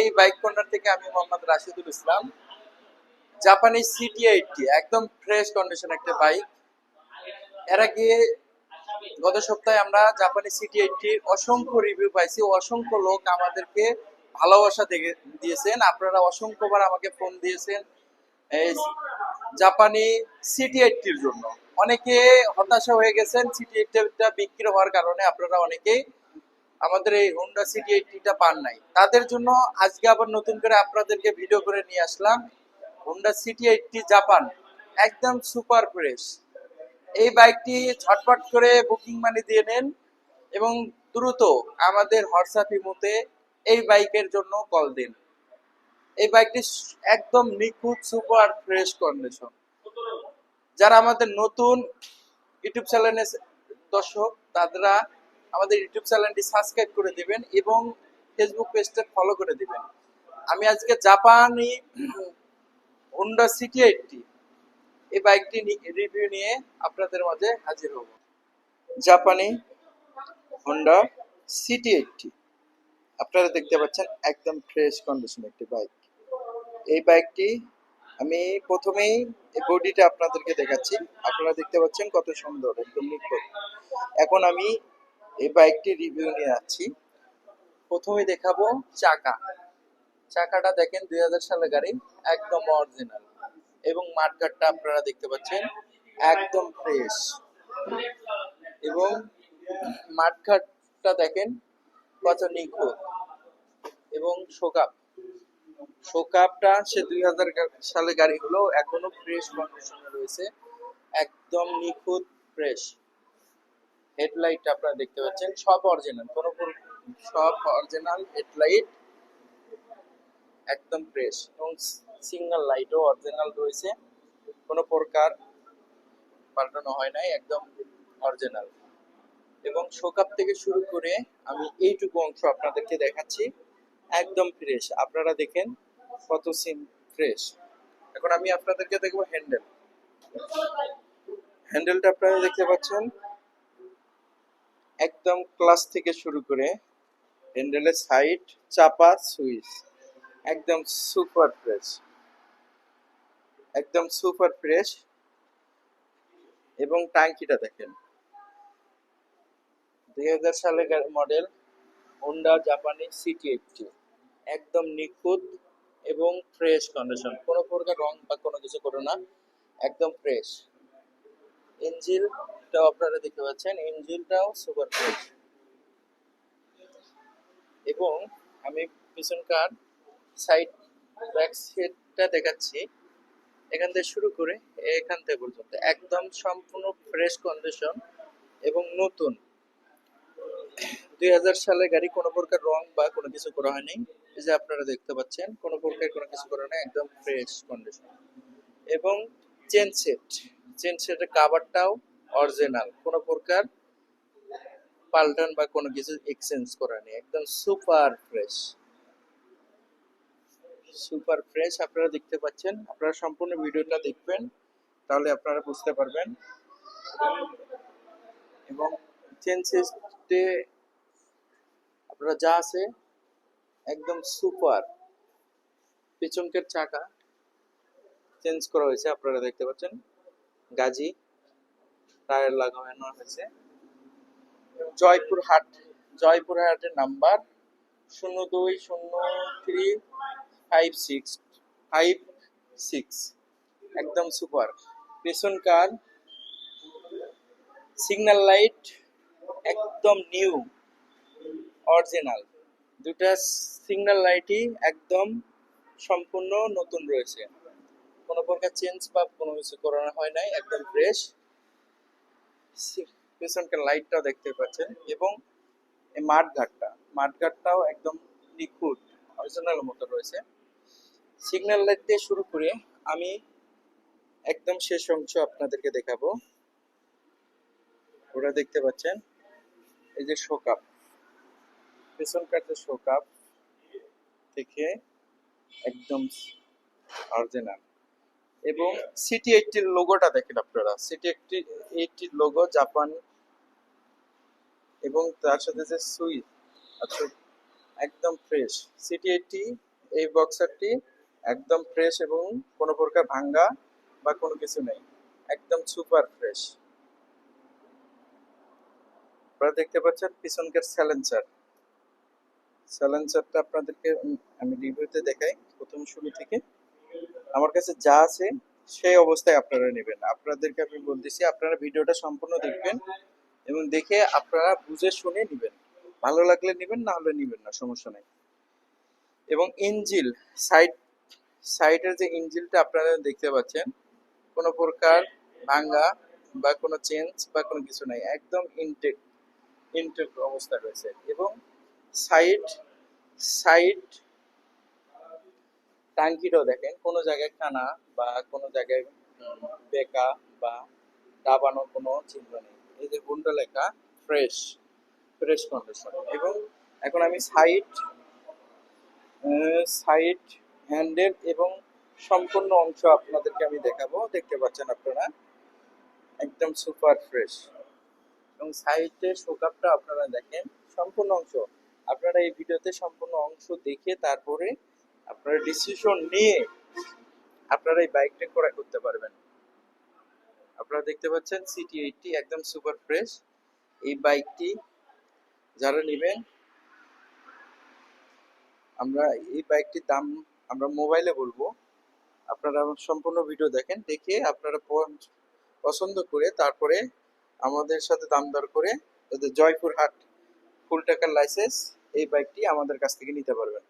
এই bike corner থেকে আমি মোহাম্মদ রাশিদুল ইসলাম। জাপানি সিটি এইটটি একদম ফ্রেশ কন্ডিশন একটা বাইক। এর আগে গত সপ্তাহে আমরা জাপানি সিটি এইটটির অসংখ্য রিভিউ পাইছি, অসংখ্য লোক আমাদেরকে ভালোবাসা দেখে দিয়েছেন। আপনারা অসংখ্যবার আমাকে ফোন দিয়েছেন এই জাপানি সিটি এইটটির জন্য। অনেকে হতাশা হয়ে গেছেন সিটি এইটটা বিক্রি হওয়ার কারণে, আপনারা অনেকেই আমাদের এই হোন্ডা সিটি এইটটিটা পান নাই। তাদের জন্য আজকে আবার নতুন করে আপনাদেরকে ভিডিও করে নিয়ে আসলাম। হোন্ডা সিটি এইটটি জাপান একদম সুপার ফ্রেশ এই বাইকটি ঝটপট করে বুকিং মানি দিয়ে নেন এবং দ্রুত আমাদের হোয়াটসঅ্যাপ ইমোতে এই বাইকের জন্য কল দিন। এই বাইকটি একদম নিখুঁত সুপার ফ্রেশ কন্ডিশন যারা আমাদের নতুন ইউটিউব চ্যানেলের দর্শক, তারা আমাদের ইউটিউব চ্যানেলটি সাবস্ক্রাইব করে দিবেন এবং ফেসবুক পেজটা ফলো করে দিবেন। আমি আজকে জাপানি হোন্ডা সিটি এইটটি এই বাইকটি রিভিউ নিয়ে আপনাদের মাঝে হাজির হব। জাপানি হোন্ডা সিটি এইটটি আপনারা দেখতে পাচ্ছেন একদম ফ্রেশ কন্ডিশন একটি বাইক। এই বাইকটি আমি প্রথমেই এই বডিটা আপনাদেরকে দেখাচ্ছি। আপনারা দেখতে পাচ্ছেন কত সুন্দর, একদম নিখুঁত। এখন আমি এই বাইকটি রিভিউ নিয়ে যাচ্ছি প্রথমে দেখাবো চাকা। চাকাটা দেখেন দুই হাজার সালের গাড়ি, একদম অরিজিনাল এবং মাঠঘাটটা আপনারা দেখতে পাচ্ছেন, একদম ফ্রেশ এবং মাঠঘাটটা দেখেন কত নিখুঁত। এবং শোকাপ। শোকাপটা সে দুই হাজার সালে গাড়িগুলো এখনও ফ্রেশ কন্ডিশনে রয়েছে। একদম নিখুঁত ফ্রেশ হেডলাইট আপনারা দেখতে পাচ্ছেন, সব অরিজিনাল কোনো সব অরিজিনাল হেডলাইট একদম ফ্রেশ এবং সিঙ্গেল লাইটও অরিজিনাল রয়েছে, কোনো প্রকার পাল্টানো হয় নাই, একদম অরিজিনাল এবং শোকাপ থেকে শুরু করে আমি এইটুকু অংশ আপনাদেরকে দেখাচ্ছি, একদম ফ্রেশ আপনারা দেখেন কত সিম ফ্রেশ এখন আমি আপনাদেরকে দেখব হ্যান্ডেল হ্যান্ডেলটা আপনারা দেখতে পাচ্ছেন একদম ক্লাস থেকে শুরু করে হ্যান্ডেলের সাইড, চাপা, সুইচ। একদম সুপার ফ্রেশ। একদম সুপার ফ্রেশ। এবং ট্যাঙ্কিটা দেখেন। দুই হাজার সালের মডেল হোন্ডা জাপানি সিটি এইটটি একদম নিখুঁত এবং ফ্রেশ কন্ডিশন কোনো প্রকার রং বা কোনো কিছু করো না। একদম ফ্রেশ। ইঞ্জিনটাও আপনারা দেখতে পাচ্ছেন, ইঞ্জিনটাও সুপার ফ্রেশ। এবং আমি পিছনকার সাইড ব্যাক সিটটা দেখাচ্ছি। এখান থেকে শুরু করে এখান থেকে পর্যন্ত একদম সম্পূর্ণ ফ্রেশ কন্ডিশন এবং নতুন। দুই হাজার সালে গাড়ি কোনো প্রকার রং বা কোনো কিছু করা হয়নি। এই যে আপনারা দেখতে পাচ্ছেন, কোনো প্রকার কোনো কিছু করা নেই, একদম ফ্রেশ কন্ডিশন। এবং চেন সেট, চেন সেটের কাভারটাও অরিজিনাল, কোনো প্রকার পাল্টান বা কোনো কিছু এক্সচেঞ্জ করা নেই, একদম সুপার ফ্রেশ সুপার ফ্রেশ আপনারা দেখতে পাচ্ছেন, আপনারা সম্পূর্ণ ভিডিওটা দেখবেন, তাহলে আপনারা বুঝতে পারবেন। এবং চেন আপনারা যা আছে, একদম সুপার পেছনকের চাকা চেঞ্জ করা হয়েছে, আপনারা দেখতে পাচ্ছেন। গাজি টায়ার লাগানো হয়েছে। জয়পুর হাট জয়পুর হাটের নাম্বার শূন্য দুই শূন্য three five six five six একদম সুপার। পেছনকার সিগন্যাল লাইট একদম নিউ, অরিজিনাল। দুটা সিগন্যাল লাইটই একদম সম্পূর্ণ নতুন রয়েছে। কোনো প্রকার চেঞ্জ বা কোনো কিছু করানো হয় নাই, একদম ফ্রেশ পেছনকার লাইটটাও দেখতে পাচ্ছেন এবং এই মাঠঘাটটা, মাঠঘাটটাও একদম নিখুঁত অরিজিনাল মতো রয়েছে। সিগন্যাল লাইট দিয়ে শুরু করে আমি একদম শেষ অংশ আপনাদেরকে দেখাবো। ওরা দেখতে পাচ্ছেন, এই যে শোকাপ পেছনকার যে শোকাপ থেকে একদম অরিজিনাল এবং সিটি এইটটির লোগোটা দেখেন আপনারা। সিটি এইটটি এইটটির লোগো জাপান এবং তার সাথে যে সুইচ আচ্ছা একদম ফ্রেশ সিটি এইটটি এই বক্সারটি একদম ফ্রেশ এবং কোনো প্রকার ভাঙ্গা বা কোনো কিছু নেই। একদম সুপার ফ্রেশ আপনারা দেখতে পাচ্ছেন পিছনকার স্যালেন্সার স্যালেন্সারটা আপনাদেরকে আমি রিভিউতে দেখাই, প্রথম শুরু থেকে। আমার কাছে যা আছে, সেই অবস্থায় আপনারা নেবেন। আপনাদেরকে আমি বলতেছি, আপনারা ভিডিওটা সম্পূর্ণ দেখবেন এবং দেখে আপনারা বুঝে শুনে নেবেন। ভালো লাগলে নেবেন, না হলে নেবেন না, সমস্যা নেই। এবং ইঞ্জিল সাইড সাইডের যে ইঞ্জিলটা আপনারা দেখতে পাচ্ছেন, কোনো প্রকার ভাঙ্গা বা কোনো চেঞ্জ বা কোনো কিছু নাই, একদম ইনটেক ইনটেক অবস্থা রয়েছে। এবং সাইড সাইড টাঙ্কিটাও দেখেন, কোনো জায়গায় কানা বা কোনো জায়গায় বেকা বা দাবানো কোনো চিহ্ন নেই। এই যে গুন্ডা লেখা, ফ্রেশ ফ্রেশ কন্ডিশন এবং এখন আমি সাইড সাইড হ্যান্ডেল এবং সম্পূর্ণ অংশ আপনাদেরকে আমি দেখাবো। দেখতে পাচ্ছেন আপনারা? একদম সুপার ফ্রেশ এবং সাইডের শোকাপটা আপনারা দেখেন, সম্পূর্ণ অংশ। আপনারা এই ভিডিওতে সম্পূর্ণ অংশ দেখে তারপরে আপনারা ডিসিশন নিয়ে আপনারা এই বাইকটা ক্রয় করতে পারবেন। আপনারা দেখতে পাচ্ছেন সিটি এইটটি একদম সুপার ফ্রেশ এই বাইকটি যারা নেবেন, আমরা এই বাইকটির দাম আমরা মোবাইলে বলব। আপনারা সম্পূর্ণ ভিডিও দেখেন, দেখে আপনারা পছন্দ করে তারপরে আমাদের সাথে দাম দর করে জয়পুর হাট ফুল টাকার লাইসেন্স এই বাইকটি আমাদের কাছ থেকে নিতে পারবেন।